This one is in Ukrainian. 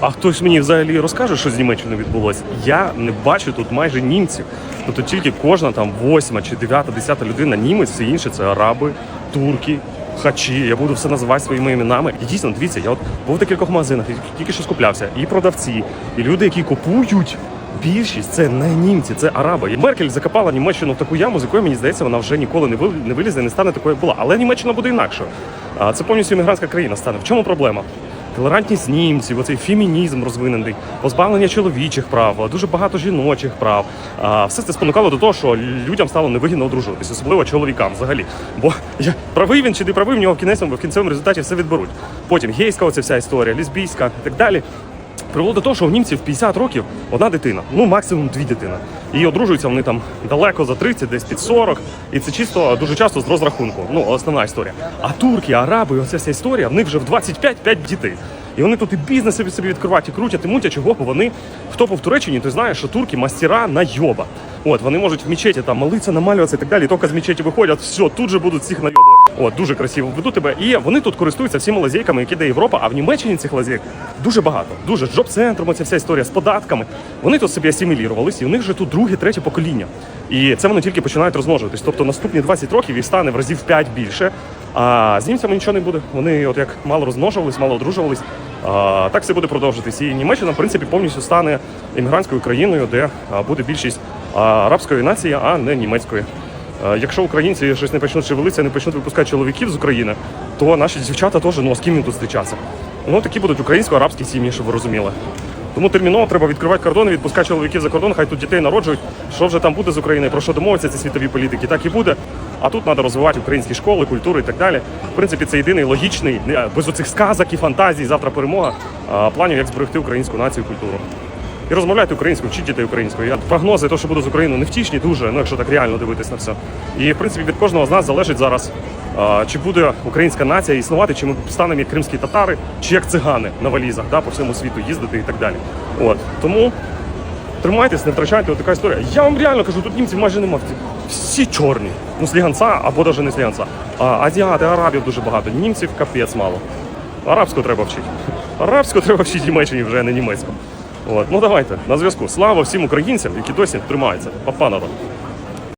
А хтось мені взагалі розкаже, що з Німеччиною відбулося? Я не бачу тут майже німців. Тут тільки кожна там восьма чи дев'ята, десята людина німець, все інше це араби, турки. Хачі, я буду все називати своїми іменами. І дійсно, дивіться, я от був в декількох магазинах, тільки що скуплявся. І продавці, і люди, які купують. Більшість це не німці, це араби. Меркель закопала Німеччину в таку яму, з якої мені здається, вона вже ніколи не вил- не вилізе, не стане такою, як була. Але Німеччина буде інакшою. А це повністю іммігрантська країна стане. В чому проблема? Толерантність німців, оцей фемінізм розвинений, позбавлення чоловічих прав, дуже багато жіночих прав. Все це спонукало до того, що людям стало невигідно одружуватись, особливо чоловікам взагалі. Бо я правий він чи не правий, в нього в кінцевому, в кінцевому результаті все відберуть. Потім гейська оця вся історія, лесбійська і так далі. Привело до того, що у німців в 50 років одна дитина, ну максимум дві дитини. І одружуються вони там далеко за 30, десь під 40. І це чисто дуже часто з розрахунку. Ну, основна історія. А турки, араби, оця вся історія, в них вже в 25 5 дітей. І вони тут і бізнес собі відкривають, і крутять, і мутять, чого вони. Хто був в Туреччині, той знає, що турки мастера на йоба. От вони можуть в мечеті там молитися, намалюватися і так далі. І тільки з мечеті виходять, все, тут же будуть всіх найобувати. От дуже красиво веду тебе. І вони тут користуються всіма лазейками, які дає Європа. А в Німеччині цих лазейок дуже багато. Дуже з джоб-центром, ця вся історія з податками. Вони тут собі асимілірувалися, і у них вже тут друге, третє покоління. І це вони тільки починають розмножуватись. Тобто наступні 20 років їх стане в разів 5 більше. А з німцями нічого не буде. Вони, от як мало розмножувались, мало одружувались. А, так все буде продовжитись. І Німеччина, в принципі, повністю стане іммігрантською країною, де буде більшість арабської нації, а не німецької. Е, Якщо українці щось не почнуть шевелитися, не почнуть випускати чоловіків з України, то наші дівчата теж ну а з ким їм тут зустрічатися. Ну такі будуть українсько-арабські сім'ї, щоб ви розуміли. Тому терміново треба відкривати кордони, відпускати чоловіків за кордон, хай тут дітей народжують. Що вже там буде з України, про що домовиться ці світові політики, так і буде. А тут треба розвивати українські школи, культуру і так далі. В принципі, це єдиний логічний, без оцих сказок і фантазій, завтра перемога, планів, як зберегти українську націю і культуру. І розмовляйте українською, вчіть дітей українською. Я прогнози, то, що буде з Україною, невтішні дуже, ну якщо так реально дивитись на все. І в принципі від кожного з нас залежить зараз, чи буде українська нація існувати, чи ми станемо як кримські татари, чи як цигани на валізах, да, по всьому світу їздити і так далі. От тому тримайтесь, не втрачайте от така історія. Я вам реально кажу, тут німців майже немає. Всі чорні. Ну, сліганця або навіть не сліганця. А азіати, арабів дуже багато. Німців капець мало. Арабську треба вчити. Арабську треба вчити Німеччині вже, не німецьку. От, ну давайте на зв'язку. Слава всім українцям, які досі тримаються. Папа.